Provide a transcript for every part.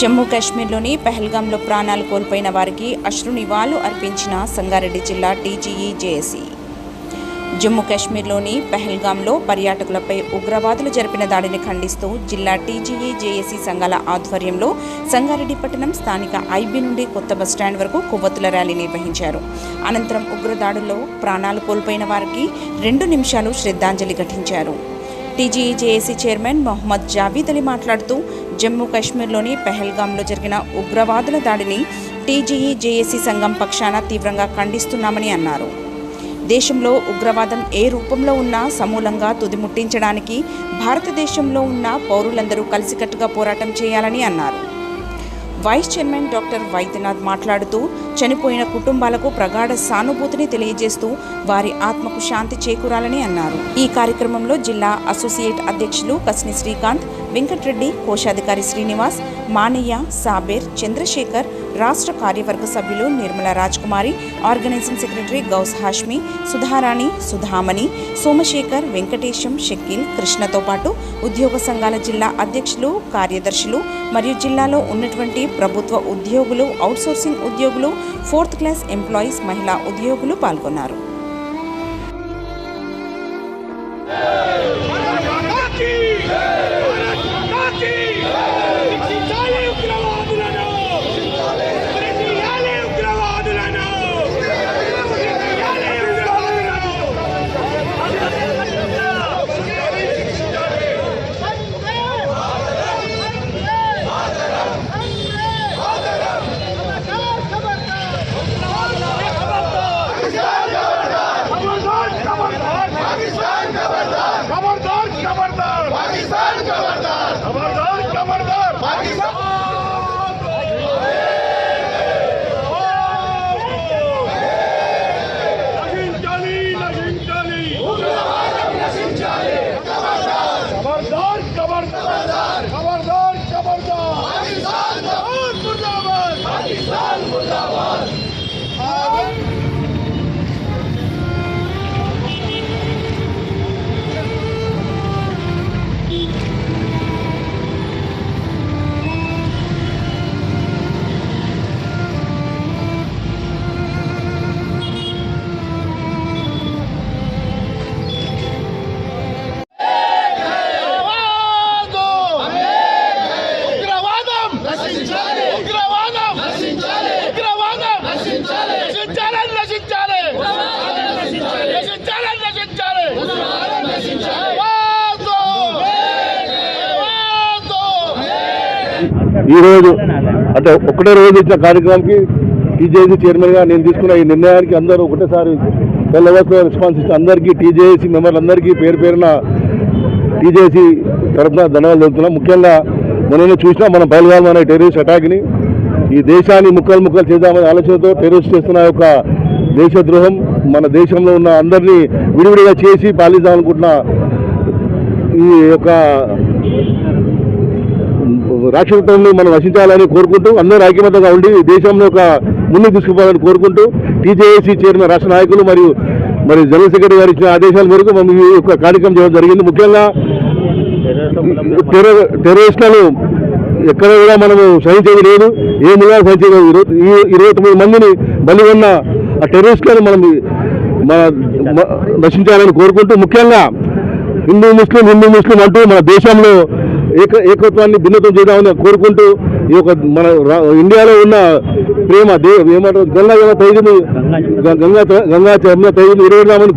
జమ్మూ కాశ్మీర్లోని పెహల్గాంలో ప్రాణాలు కోల్పోయిన వారికి అశ్రు నివాళులు అర్పించిన సంగారెడ్డి జిల్లా టీజీఈ జేఏసీ. జమ్మూ కాశ్మీర్లోని పెహల్గాంలో పర్యాటకులపై ఉగ్రవాదులు జరిపిన దాడిని ఖండిస్తూ జిల్లా టీజీఈ జేఏసీ సంఘాల ఆధ్వర్యంలో సంగారెడ్డి పట్టణం స్థానిక ఐబీ నుండి కొత్త బస్టాండ్ వరకు కొవ్వొత్తుల ర్యాలీ నిర్వహించారు. అనంతరం ఉగ్రదాడుల్లో ప్రాణాలు కోల్పోయిన వారికి రెండు నిమిషాలు శ్రద్ధాంజలి ఘటించారు. TGE JAC chairman Mohammed Javeed Ali మాట్లాడుతూ జమ్మూ కాశ్మీర్లోని పెహల్గాంలో జరిగిన ఉగ్రవాదుల దాడిని టీజీఈ జేఏసీ సంఘం పక్షాన తీవ్రంగా ఖండిస్తున్నామని అన్నారు. దేశంలో ఉగ్రవాదం ఏ రూపంలో ఉన్నా సమూలంగా తుదిముట్టించడానికి భారతదేశంలో ఉన్న పౌరులందరూ కలిసికట్టుగా పోరాటం చేయాలని అన్నారు. వైస్ చైర్మన్ డాక్టర్ వైద్యనాథ్ మాట్లాడుతూ చనిపోయిన కుటుంబాలకు ప్రగాఢ సానుభూతిని తెలియజేస్తూ వారి ఆత్మకు శాంతి చేకూరాలని అన్నారు. ఈ కార్యక్రమంలో జిల్లా అసోసియేట్ అధ్యక్షులు కస్ని శ్రీకాంత్ వెంకట్రెడ్డి కోశాధికారి శ్రీనివాస్ మానయ్య సాబేర్ చంద్రశేఖర్ రాష్ట్ర కార్యవర్గ సభ్యులు నిర్మల రాజ్కుమారి ఆర్గనైజింగ్ సెక్రటరీ గౌస్ హాష్మి సుధారాణి సుధామణి సోమశేఖర్ వెంకటేశం షకీల్ కృష్ణతో పాటు ఉద్యోగ సంఘాల జిల్లా అధ్యక్షులు కార్యదర్శులు మరియు జిల్లాలో ఉన్నటువంటి ప్రభుత్వ ఉద్యోగులు అవుట్సోర్సింగ్ ఉద్యోగులు ఫోర్త్ క్లాస్ ఎంప్లాయీస్ మహిళా ఉద్యోగులు పాల్గొన్నారు. Guarani! ఈరోజు అంటే ఒకటే రోజు ఇచ్చిన కార్యక్రమానికి టీజేసీ చైర్మన్గా నేను తీసుకున్న ఈ నిర్ణయానికి అందరూ ఒకటేసారి తెల్లవస్తో రెస్పాన్స్ ఇస్తే అందరికీ టీజేసీ మెంబర్లందరికీ పేరు పేరున టీజేసీ తరఫున ధన్యవాదాలు తెలుపుతున్నాం. ముఖ్యంగా మొన్న చూసినా మనం బయలుగాలం అనే టెర్రరిస్ట్ అటాక్ని ఈ దేశాన్ని ముక్కలు ముక్కలు చేద్దామనే ఆలోచనతో టెర్రరిస్ట్ చేస్తున్న యొక్క దేశద్రోహం మన దేశంలో ఉన్న అందరినీ విడివిడిగా చేసి పాలిద్దామనుకుంటున్న ఈ యొక్క రాక్షసత్వాన్ని మనం రచించాలని కోరుకుంటూ అందరూ ఐక్యమతంగా ఉండి దేశంలో ఒక ముందుకు తీసుకుపోవాలని కోరుకుంటూ టీజేఏసీ చైర్మన్ రాష్ట్ర నాయకులు మరియు మరి జనరల్ సెక్రటరీ గారు ఇచ్చిన ఆదేశాల మేరకు మనం ఈ యొక్క కార్యక్రమం చేయడం జరిగింది. ముఖ్యంగా టెర్ర టెర్రరిస్టులను ఎక్కడ కూడా మనము సహించేది లేదు ఏ ముందుగా సహించేది ఇరవై తొమ్మిది మందిని బలి ఉన్న ఆ టెర్రరిస్టులను మనం మన నశించాలని కోరుకుంటూ ముఖ్యంగా హిందూ ముస్లిం హిందూ ముస్లిం అంటూ మన దేశంలో ఏక ఏకత్వాన్ని భిన్నతం చేద్దామని కోరుకుంటూ ఈ యొక్క మన ఇండియాలో ఉన్న ప్రేమ దే ఏమంటారు గంగా యమున తైదుని గ- గంగా గంగా యమున తైదుని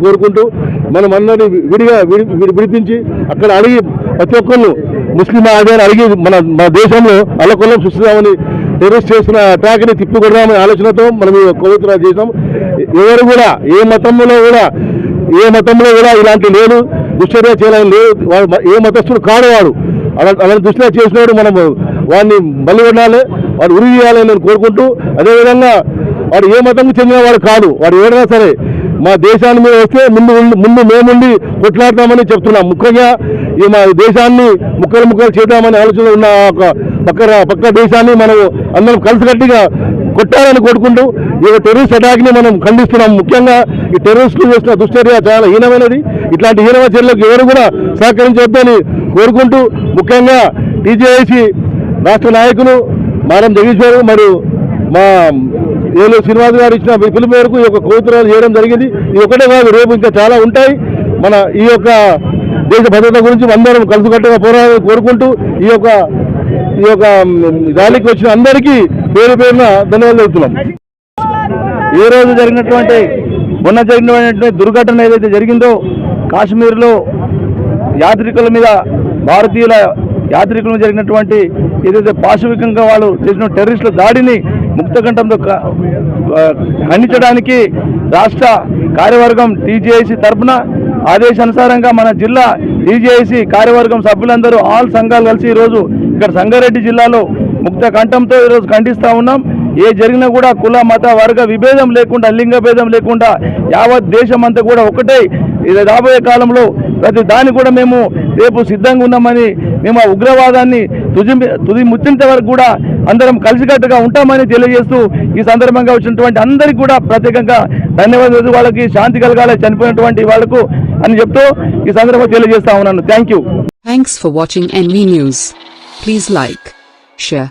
కోరుకుంటూ మనం అందరినీ విడిగా విడి విడిపించి అక్కడ అడిగి ప్రతి ఒక్కళ్ళు ముస్లిం ఆదాయాన్ని అడిగి మన మన దేశంలో అల్లకొల్లం సృష్టిద్దామని టెర్రరిస్ట్ చేసిన అటాక్ని తిప్పికొడదామనే ఆలోచనతో మనం ఈ కోవిత్ర చేసాం ఎవరు కూడా ఏ మతంలో కూడా ఏ మతంలో కూడా ఇలాంటి లేదు దుశ్చర్య చేయాలని లేదు ఏ మతస్థుడు కాడు వాడు. అలా అలా దృష్టిలో చేసినవాడు మనం వాడిని మళ్ళీ ఉండాలి వాడిని ఉరి చేయాలని నేను కోరుకుంటూ అదేవిధంగా వాడు ఏ మతంకి చెందినవాడు కాదు వాడు ఏదైనా సరే మా దేశాన్ని మీద వస్తే ముందు ముందు మేముండి కొట్లాడతామని చెప్తున్నాం. ముఖ్యంగా ఈ మా దేశాన్ని ముక్కలు ముక్కలు చేద్దామని ఆలోచన ఉన్న ఒక పక్క పక్క దేశాన్ని మనం అందరం కలిసికట్టుగా కొట్టాలని కోరుకుంటూ ఈ టెర్రరిస్ట్ అటాక్ని మనం ఖండిస్తున్నాం. ముఖ్యంగా ఈ టెర్రరిస్టులు చేసిన దుశ్చర్య చాలా హీనమైనది. ఇట్లాంటి హీనమ చర్యలకు ఎవరు కూడా సహకరించొద్దని కోరుకుంటూ ముఖ్యంగా టీజేఐసి రాష్ట్ర నాయకులు మారం జగదీశ్వరు మరియు మా ఏలూరు శ్రీనివాస్ గారు ఇచ్చిన పిలుపు మేరకు ఈ యొక్క కోతురాలు చేయడం జరిగింది. ఇది ఒకటే కాదు రేపు ఇంకా చాలా ఉంటాయి. మన ఈ యొక్క దేశ భద్రత గురించి అందరం కలిసికట్టుగా పోరాడాలని కోరుకుంటూ ఈ యొక్క ఈ యొక్క ర్యాలీకి వచ్చిన అందరికీ పేరు పేరున ధన్యవాదాలు చెబుతున్నాం ఏ రోజు జరిగినటువంటి మొన్న జరిగినటువంటి దుర్ఘటన ఏదైతే జరిగిందో కాశ్మీర్లో యాత్రికుల మీద భారతీయుల యాత్రికుల జరిగినటువంటి ఏదైతే పాశవికంగా వాళ్ళు చేసిన టెర్రరిస్టుల దాడిని ముక్తకంఠంతో ఖండించడానికి రాష్ట్ర కార్యవర్గం టీజేఐసి తరఫున ఆదేశానుసారంగా మన జిల్లా టీజేఐసి కార్యవర్గం సభ్యులందరూ ఆల్ సంఘాలు కలిసి ఈరోజు ఇక్కడ సంగారెడ్డి జిల్లాలో ముక్త కంఠంతో ఈరోజు ఖండిస్తూ ఉన్నాం. ఏ జరిగినా కూడా కుల మత వర్గ విభేదం లేకుండా లింగ భేదం లేకుండా యావత్ దేశం అంతా కూడా ఒకటే. ఇది రాబోయే కాలంలో ప్రతి దాన్ని కూడా మేము రేపు సిద్ధంగా ఉన్నామని మేము ఆ ఉగ్రవాదాన్ని తుది తుది ముచ్చింత వరకు కూడా అందరం కలిసికట్టుగా ఉంటామని తెలియజేస్తూ ఈ సందర్భంగా వచ్చినటువంటి అందరికీ కూడా ప్రత్యేకంగా ధన్యవాదాలు. వాళ్ళకి శాంతి కలగాలి చనిపోయినటువంటి వాళ్ళకు అని చెప్తూ ఈ సందర్భంగా తెలియజేస్తా ఉన్నాను. Thank you thanks for watching NV news please like share